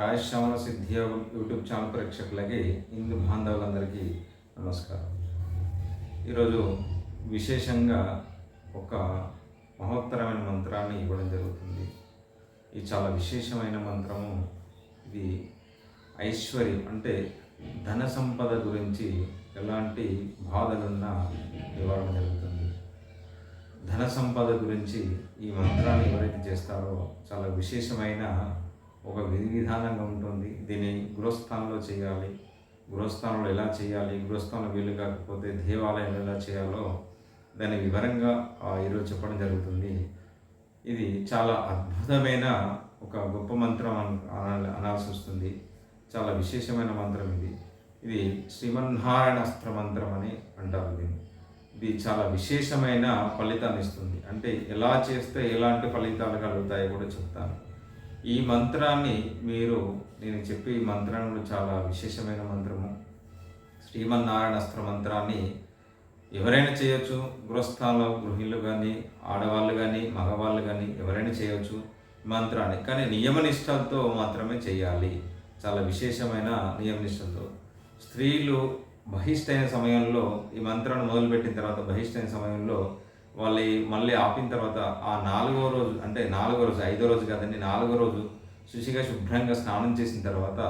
రాజశ్యామల సిద్ధి YouTube channel ప్రేక్షకులకి హిందూ బాంధవులందరికీ నమస్కారం. ఈరోజు విశేషంగా ఒక మహోత్తరమైన మంత్రాన్ని ఇవ్వడం జరుగుతుంది. ఇది చాలా విశేషమైన మంత్రము. ఇది ఐశ్వర్యం అంటే ధన సంపద గురించి ఎలాంటి బాధలున్నా నివారణ జరుగుతుంది. ధన సంపద గురించి ఈ మంత్రాన్ని ఎవరైతే చేస్తారో చాలా విశేషమైన ఒక విధి విధానంగా ఉంటుంది. దీన్ని గృహస్థానంలో చేయాలి. గృహస్థానంలో ఎలా చేయాలి? గృహస్థానం వీలు కాకపోతే దేవాలయంలో ఎలా చేయాలో దాన్ని వివరంగా ఆ, ఈరోజు చెప్పడం జరుగుతుంది. ఇది చాలా అద్భుతమైన ఒక గొప్ప మంత్రం అన- అనాల్సి వస్తుంది. చాలా విశేషమైన మంత్రం ఇది. ఇది శ్రీమన్నారాయణాస్త్ర మంత్రం అని అంటారు దీన్ని. ఇది చాలా విశేషమైన ఫలితాన్ని ఇస్తుంది. అంటే ఎలా చేస్తే ఎలాంటి ఫలితాలు కలుగుతాయో కూడా చెప్తాను. ఈ మంత్రాన్ని మీరు నేను చెప్పే ఈ మంత్రంలో చాలా విశేషమైన మంత్రము. శ్రీమన్నారాయణ అస్త్ర మంత్రాన్ని ఎవరైనా చేయొచ్చు. గృహస్థానంలో గృహిణులు కానీ ఆడవాళ్ళు కానీ మగవాళ్ళు కానీ ఎవరైనా చేయొచ్చు ఈ మంత్రాన్ని. కానీ నియమనిష్టలతో మాత్రమే చేయాలి. చాలా విశేషమైన నియమనిష్టలతో. స్త్రీలు బహిష్టైన సమయంలో ఈ మంత్రాన్ని మొదలుపెట్టిన తర్వాత బహిష్టైన సమయంలో వాళ్ళు మళ్ళీ ఆపిన తర్వాత ఆ నాలుగో రోజు అంటే నాలుగో రోజు ఐదో రోజు కాదండి నాలుగో రోజు శుచిగా శుభ్రంగా స్నానం చేసిన తర్వాత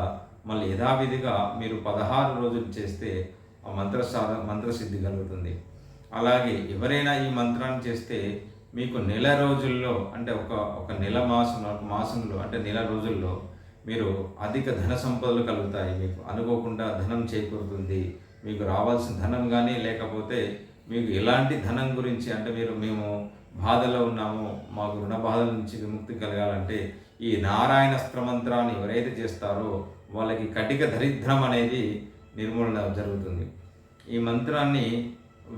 మళ్ళీ యథావిధిగా మీరు పదహారు రోజులు చేస్తే ఆ మంత్ర సాధ మంత్రసిద్ధి కలుగుతుంది. అలాగే ఎవరైనా ఈ మంత్రాన్ని చేస్తే మీకు నెల రోజుల్లో అంటే ఒక ఒక నెల మాసం మాసంలో అంటే నెల రోజుల్లో మీరు అధిక ధన సంపదలు కలుగుతాయి. మీకు అనుకోకుండా ధనం చేకూరుతుంది. మీకు రావాల్సిన ధనం కానీ లేకపోతే మీకు ఎలాంటి ధనం గురించి అంటే మీరు మేము బాధలో ఉన్నాము మాకు రుణ బాధల నుంచి విముక్తి కలగాలంటే ఈ నారాయణ స్త్రమంత్రాన్ని ఎవరైతే చేస్తారో వాళ్ళకి కటిక దరిద్రం అనేది నిర్మూలన జరుగుతుంది. ఈ మంత్రాన్ని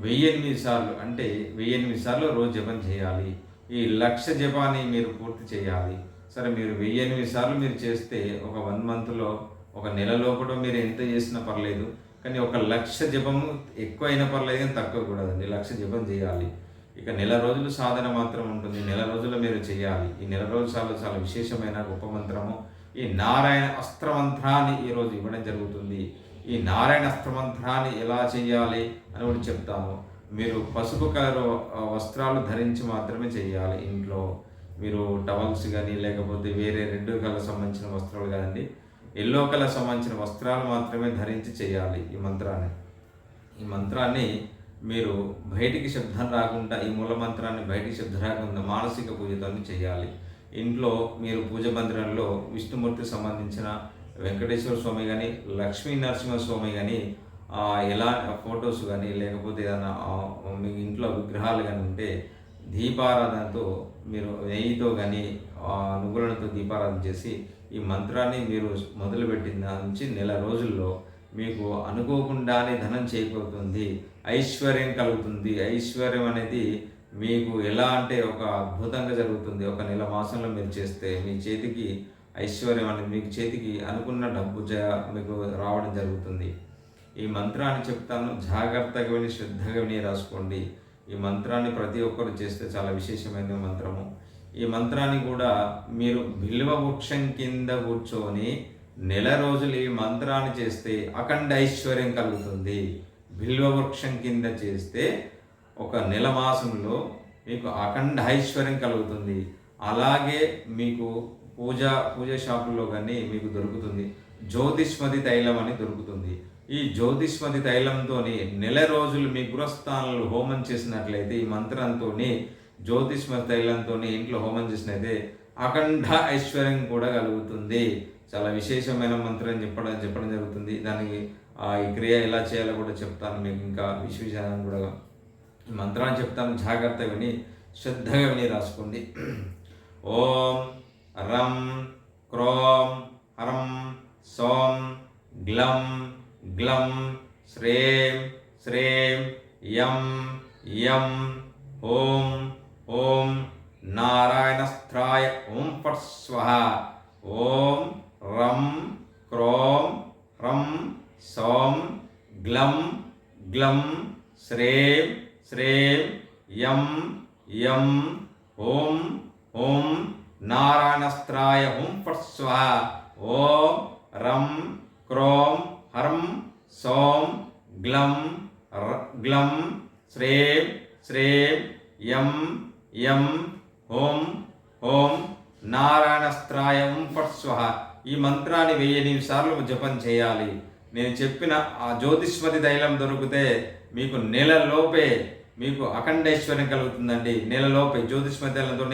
వెయ్యి సార్లు అంటే వెయ్యి సార్లు రోజు జపం చేయాలి. ఈ లక్ష జపాన్ని మీరు పూర్తి చేయాలి. సరే మీరు వెయ్యి సార్లు మీరు చేస్తే ఒక వన్ మంత్లో ఒక నెల లోపల మీరు ఎంత చేసినా పర్లేదు. కానీ ఒక లక్ష జపము ఎక్కువ అయినా పర్లేదు కానీ తక్కువ కూడదండి. లక్ష జపం చేయాలి. ఇక నెల రోజులు సాధన మాత్రం ఉంటుంది. నెల రోజులు మీరు చేయాలి. ఈ నెల రోజు చాలా చాలా విశేషమైన గొప్ప మంత్రము. ఈ నారాయణ అస్త్రమంత్రాన్ని ఈరోజు ఇవ్వడం జరుగుతుంది. ఈ నారాయణ అస్త్రమంత్రాన్ని ఎలా చేయాలి అని కూడా చెప్తాను మీరు పసుపు కలర్ వస్త్రాలు ధరించి మాత్రమే చేయాలి ఇంట్లో. మీరు టవల్స్ కానీ లేకపోతే వేరే రెడ్ కలర్ సంబంధించిన వస్త్రాలు కాదండి. ఎల్లో కలర్ సంబంధించిన వస్త్రాలు మాత్రమే ధరించి చేయాలి ఈ మంత్రాన్ని. ఈ మంత్రాన్ని మీరు బయటికి శబ్దం రాకుండా ఈ మూల మంత్రాన్ని బయటికి శబ్దం రాకుండా మానసిక పూజతో చేయాలి. ఇంట్లో మీరు పూజ మందిరంలో విష్ణుమూర్తికి సంబంధించిన వెంకటేశ్వర స్వామి కానీ లక్ష్మీ నరసింహ స్వామి కానీ ఎలా ఫొటోస్ కానీ లేకపోతే ఏదైనా మీ ఇంట్లో విగ్రహాలు కానీ ఉంటే దీపారాధనతో మీరు నెయ్యితో కానీ నువ్వులతో దీపారాధన చేసి ఈ మంత్రాన్ని మీరు మొదలుపెట్టిన నుంచి నెల రోజుల్లో మీకు అనుకోకుండానే ధనం చేకూరుతుంది ఐశ్వర్యం కలుగుతుంది. ఐశ్వర్యం అనేది మీకు ఎలా అంటే ఒక అద్భుతంగా జరుగుతుంది. ఒక నెల మాసంలో మీరు చేస్తే మీ చేతికి ఐశ్వర్యం అనేది మీకు చేతికి అనుకున్న డబ్బు జ మీకు రావడం జరుగుతుంది. ఈ మంత్రాన్ని చెప్తాను. జాగ్రత్తగా విని శ్రద్ధగా విని రాసుకోండి. ఈ మంత్రాన్ని ప్రతి ఒక్కరు చేస్తే చాలా విశేషమైన మంత్రము. ఈ మంత్రాన్ని కూడా మీరు బిల్వ వృక్షం కింద కూర్చొని నెల రోజులు ఈ మంత్రాన్ని చేస్తే అఖండ ఐశ్వర్యం కలుగుతుంది. బిల్వ వృక్షం కింద చేస్తే ఒక నెల మాసంలో మీకు అఖండ ఐశ్వర్యం కలుగుతుంది. అలాగే మీకు పూజ పూజ షాపుల్లో కానీ మీకు దొరుకుతుంది. జ్యోతిష్మతి తైలం అని దొరుకుతుంది. ఈ జ్యోతిష్మతి తైలంతో నెల రోజులు మీ గృహస్థానంలో హోమం చేసినట్లయితే ఈ మంత్రంతో జ్యోతిష్మ తైలంతో ఇంట్లో హోమం చేసినైతే అఖండ ఐశ్వర్యం కూడా కలుగుతుంది. చాలా విశేషమైన మంత్రం చెప్పడం చెప్పడం జరుగుతుంది. దానికి ఆ, ఈ క్రియ ఎలా చేయాలో కూడా చెప్తాను. మీకు ఇంకా విశ్వవిధానం కూడా మంత్రాన్ని చెప్తాను జాగ్రత్తగా విని శ్రద్ధగా విని రాసుకోండి. ఓం రం క్రోం హరం సోం గ్లం గ్లం శ్రేం శ్రేం యం యం ఓం ఓం నారాయణస్త్రాయ ఓం ఫట్ స్వహ. ఓం రం క్రోం హ్రం సోం గ్లం గ్లం శ్రేం శ్రేం యం యం. ఓం ఓం నారాయణస్త్రాయ ఓం ఫట్ స్వహ. ఓం రం క్రోం హరం సోం గ్లం గ్లం శ్రేం శ్రేం యం యం ఓం ఓం నారాయణస్త్రాయం ఫట్స్వహ ఈ మంత్రాన్ని వెయ్యి సార్లు జపం చేయాలి. నేను చెప్పిన ఆ జ్యోతిష్మతి తైలం దొరికితే మీకు నెలలోపే మీకు అఖండైశ్వర్యం కలుగుతుందండి. నెలలోపే జ్యోతిష్మతి తైలంతో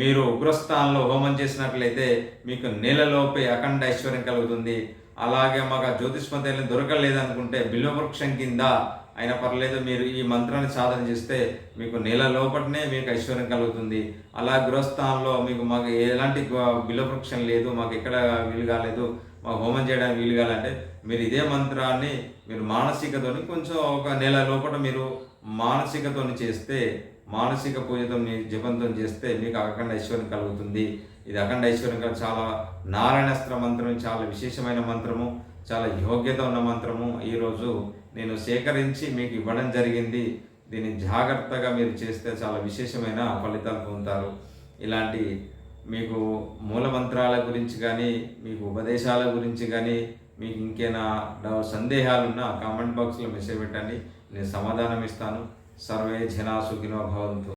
మీరు ఉగ్రస్థానంలో హోమం చేసినట్లయితే మీకు నెలలోపే అఖండ ఐశ్వర్యం కలుగుతుంది. అలాగే మాకు ఆ జ్యోతిష్మతి తైలం దొరకలేదనుకుంటే బిల్వవృక్షం కింద అయినా పర్లేదు మీరు ఈ మంత్రాన్ని సాధన చేస్తే మీకు నెల లోపలనే మీకు ఐశ్వర్యం కలుగుతుంది. అలా గృహస్థానంలో మీకు మాకు ఎలాంటి బిలవృక్షం లేదు మాకు ఎక్కడ వీలు కాలేదు మాకు హోమం చేయడానికి వీలు కాలంటే మీరు ఇదే మంత్రాన్ని మీరు మానసికతోని కొంచెం ఒక నెల లోపల మీరు మానసికతోని చేస్తే మానసిక పూజతో మీ జపంతో చేస్తే మీకు అఖండ ఐశ్వర్యం కలుగుతుంది. ఇది అఖండ ఐశ్వర్యం కల చాలా నారాయణస్త్ర మంత్రం చాలా విశేషమైన మంత్రము చాలా యోగ్యత ఉన్న మంత్రము. ఈరోజు నేను సేకరించి మీకు ఇవ్వడం జరిగింది. దీన్ని జాగ్రత్తగా మీరు చేస్తే చాలా విశేషమైన ఫలితాలు పొందుతారు. ఇలాంటి మీకు మూల మంత్రాల గురించి కానీ మీకు ఉపదేశాల గురించి కానీ మీకు ఇంకేనా సందేహాలున్నా కామెంట్ బాక్స్లో మెసేజ్ పెట్టండి. నేను సమాధానం ఇస్తాను. సర్వే జనా సుఖినో భవంతు.